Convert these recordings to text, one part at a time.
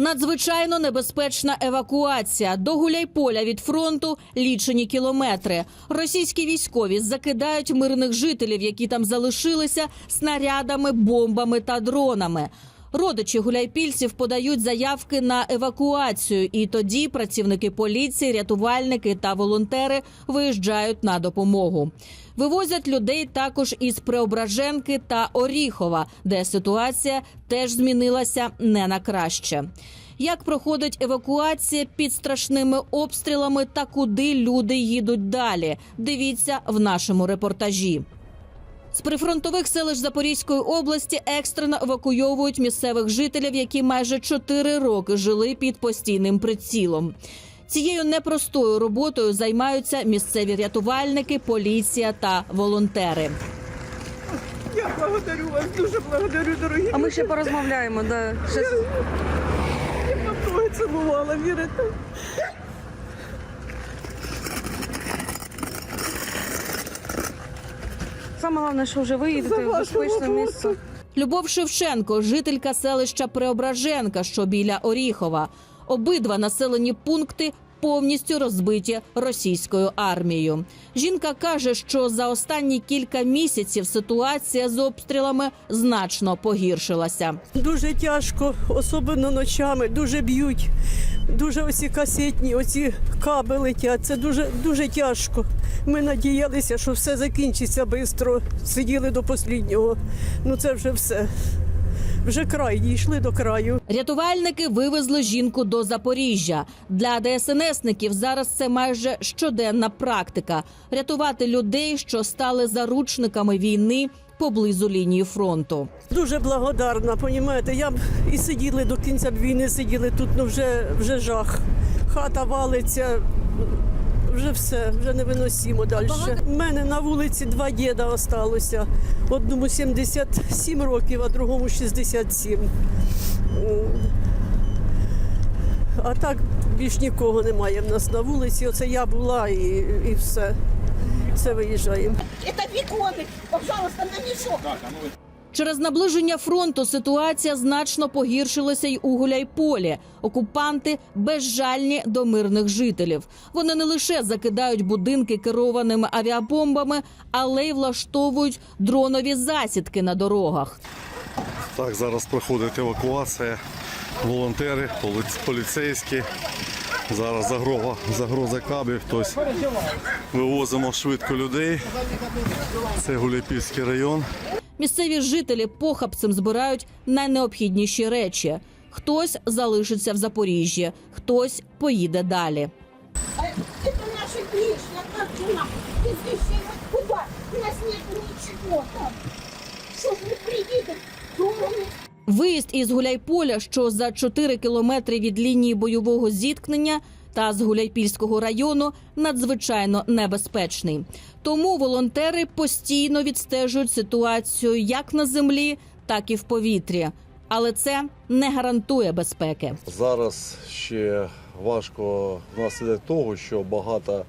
Надзвичайно небезпечна евакуація до Гуляйполя від фронту лічені кілометри. Російські військові закидають мирних жителів, які там залишилися, снарядами, бомбами та дронами. Родичі гуляйпільців подають заявки на евакуацію, і тоді працівники поліції, рятувальники та волонтери виїжджають на допомогу. Вивозять людей також із Преображенки та Оріхова, де ситуація теж змінилася не на краще. Як проходить евакуація під страшними обстрілами та куди люди їдуть далі? Дивіться в нашому репортажі. З прифронтових селищ Запорізької області екстрено евакуйовують місцевих жителів, які майже чотири роки жили під постійним прицілом. Цією непростою роботою займаються місцеві рятувальники, поліція та волонтери. Я благодарю вас, дуже благодарю, дорогі. А ми ще порозмовляємо. Да. Ще... Я вам ноги цілувала, вірите? Саме головне, що вже виїдете в безпечне місце. Любов Шевченко, жителька селища Преображенка, що біля Оріхова. Обидва населені пункти повністю розбиті російською армією. Жінка каже, що за останні кілька місяців ситуація з обстрілами значно погіршилася. Дуже тяжко, особливо ночами, дуже б'ють. Дуже оці касетні, оці каби летять. Це дуже, дуже тяжко. Ми надіялися, що все закінчиться швидко. Сиділи до останнього. Ну це вже все. Вже край, дійшли до краю. Рятувальники вивезли жінку до Запоріжжя. Для ДСНСників зараз це майже щоденна практика рятувати людей, що стали заручниками війни поблизу лінії фронту. Дуже благодарна, понімаєте. Я б і сиділи до кінця б війни, сиділи тут, ну вже, вже жах. Хата валиться, вже все, вже невиносимо далі. У мене на вулиці два діда осталося. Одному 77 років, а другому 67. А так більш нікого немає в нас на вулиці. Оце я була і, і все. Все виїжджаємо. Это беконы. Пожалуйста, на мешок. Через наближення фронту ситуація значно погіршилася й у Гуляйполі. Окупанти безжальні до мирних жителів. Вони не лише закидають будинки керованими авіабомбами, але й влаштовують дронові засідки на дорогах. Так, зараз проходить евакуація. Волонтери, поліцейські. Зараз загроза, загроза кабів. Тобто вивозимо швидко людей. Це Гуляйпільський район. Місцеві жителі похабцем збирають найнеобхідніші речі. Хтось залишиться в Запоріжжі, хтось поїде далі. А Это наши вещи. А как же нам? Без вещей мы куда? У нас нет ничего там. Что ж мы приедем? Дома Виїзд із Гуляйполя, що за 4 кілометри від лінії бойового зіткнення, та з Гуляйпільського району надзвичайно небезпечний. Тому волонтери постійно відстежують ситуацію як на землі, так і в повітрі. Але це не гарантує безпеки. Зараз ще важко внаслідок того, що багато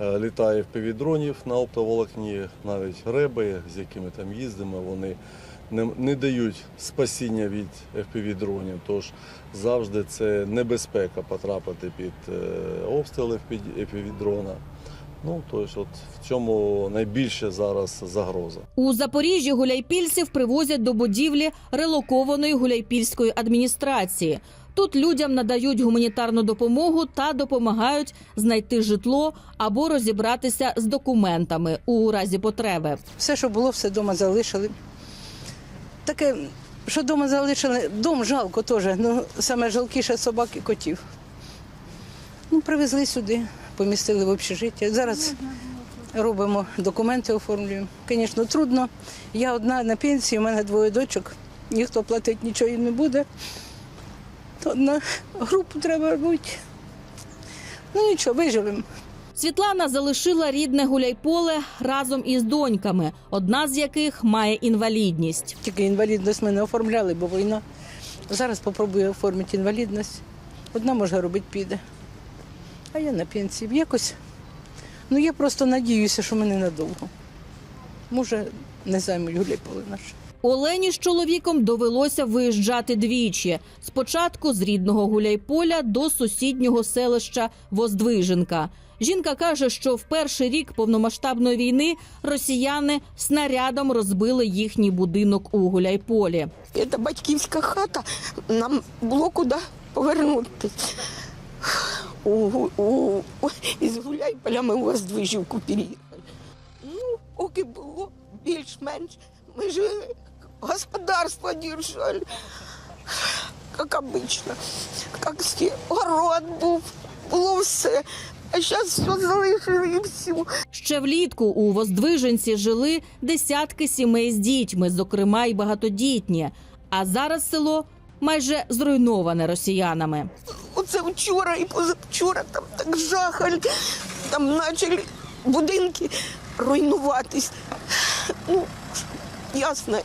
е, літає впівдронів на оптоволокні, навіть реби, з якими там їздимо, вони не, не дають спасіння від FPV-дронів. Тож завжди це небезпека потрапити під е, обстріли FPV-дрона. Ну, тобто, от в цьому найбільше зараз загроза. У Запоріжжі гуляйпільців привозять до будівлі релокованої гуляйпільської адміністрації. Тут людям надають гуманітарну допомогу та допомагають знайти житло або розібратися з документами у разі потреби. Все, що було, все вдома залишили. Таке, що вдома залишили, дом жалко теж, ну саме жалкіше собак і котів. Ну, привезли сюди, помістили в общежиття. Зараз робимо документи, оформлюємо. Звісно, трудно. Я одна на пенсії, у мене двоє дочок, ніхто платити нічого їм не буде. То на групу треба робити. Ну нічого, виживемо. Світлана залишила рідне гуляйполе разом із доньками, одна з яких має інвалідність. Тільки інвалідність ми не оформляли, бо війна. Зараз спробую оформити інвалідність. Одна може робити піде. А я на пенсії. Якось. Ну я просто надіюся, що ми ненадовго. Може, не займуть гуляй поле наше. Олені з чоловіком довелося виїжджати двічі. Спочатку з рідного Гуляйполя до сусіднього селища Воздвиженка. Жінка каже, що в перший рік повномасштабної війни росіяни снарядом розбили їхній будинок у Гуляйполі. Це батьківська хата, нам було куди повернутися. У, у, у, із Гуляйполя ми у Воздвижівку переїхали. Ну, поки було більш-менш, ми жили, господарство держали, як обично, як всі, город був, було все. А зараз все залишили і все. Ще влітку у Воздвиженці жили десятки сімей з дітьми, зокрема й багатодітні. А зараз село майже зруйноване росіянами. Оце вчора і позавчора там так жахали, там почали будинки руйнуватись. Ну, ясно,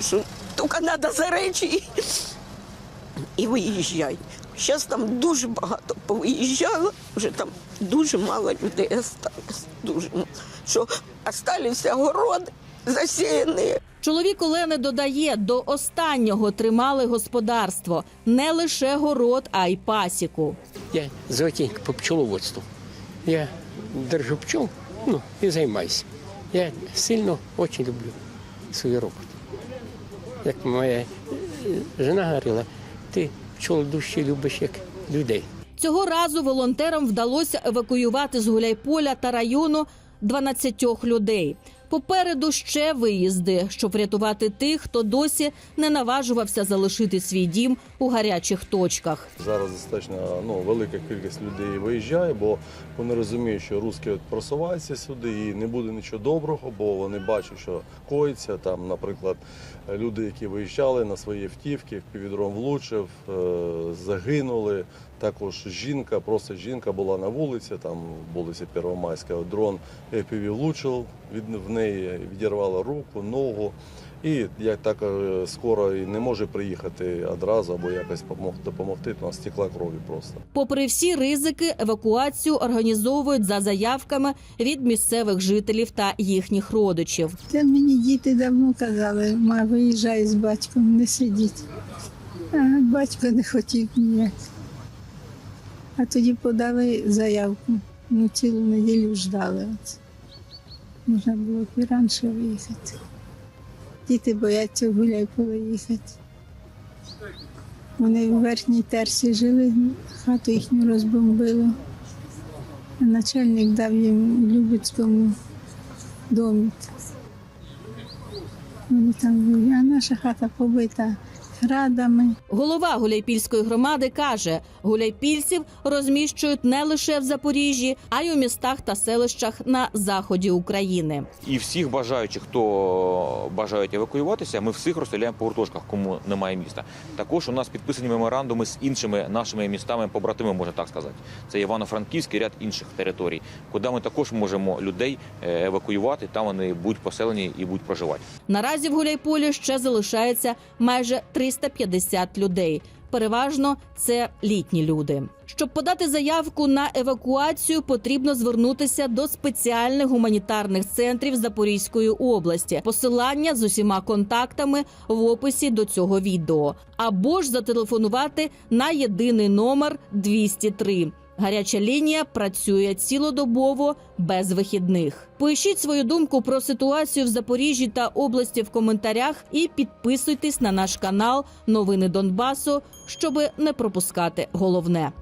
що тільки треба за речі і, виїжджай. Зараз там дуже багато повиїжджало, вже там дуже мало людей залишилось. Дуже. мало. Що залишилися городи засіяні. Чоловік Олени додає, до останнього тримали господарство не лише город, а й пасіку. Я золотенько по пчеловодству. Я держу пчел, ну, і займаюся. Я сильно дуже люблю свою роботу. Як моя е, жена говорила, ти пчол душі любиш як людей. Цього разу волонтерам вдалося евакуювати з Гуляйполя та району 12 людей. Попереду ще виїзди, щоб врятувати тих, хто досі не наважувався залишити свій дім у гарячих точках. Зараз достатньо ну, велика кількість людей виїжджає, бо вони розуміють, що русські просуваються сюди і не буде нічого доброго, бо вони бачать, що коїться. Там, наприклад, люди, які виїжджали на свої автівки, в півдрон влучив, е, загинули. Також жінка, просто жінка була на вулиці, там вулиця Первомайська, дрон влучив, від, в неї відірвало руку, ногу. І як так е, скоро і не може приїхати одразу або якось помог- допомогти, то вона стекла крові просто. Попри всі ризики, евакуацію організовують за заявками від місцевих жителів та їхніх родичів. Та мені діти давно казали, ма, виїжджай з батьком, не сидіть. А батько не хотів ніяк. А тоді подали заявку. Ну, цілу неділю ждали. Можна було б і раніше виїхати. Діти бояться гуляй їхати. Вони в верхній терсі жили, хату їхню розбомбило. Начальник дав їм в Любецькому домі. Вони там були, а наша хата побита градами. Голова Гуляйпільської громади каже, гуляйпільців розміщують не лише в Запоріжжі, а й у містах та селищах на заході України. І всіх бажаючих, хто бажають евакуюватися, ми всіх розстріляємо по гуртожках, кому немає міста. Також у нас підписані меморандуми з іншими нашими містами, побратими, можна так сказати. Це Івано-Франківський ряд інших територій, куди ми також можемо людей е, евакуювати. Там вони будуть поселені і будуть проживати. Наразі в Гуляйполі ще залишається майже 350 людей. Переважно це літні люди. Щоб подати заявку на евакуацію, потрібно звернутися до спеціальних гуманітарних центрів Запорізької області. Посилання з усіма контактами в описі до цього відео, або ж зателефонувати на єдиний номер 203. Гаряча лінія працює цілодобово без вихідних. Пишіть свою думку про ситуацію в Запоріжжі та області в коментарях і підписуйтесь на наш канал Новини Донбасу, щоби не пропускати головне.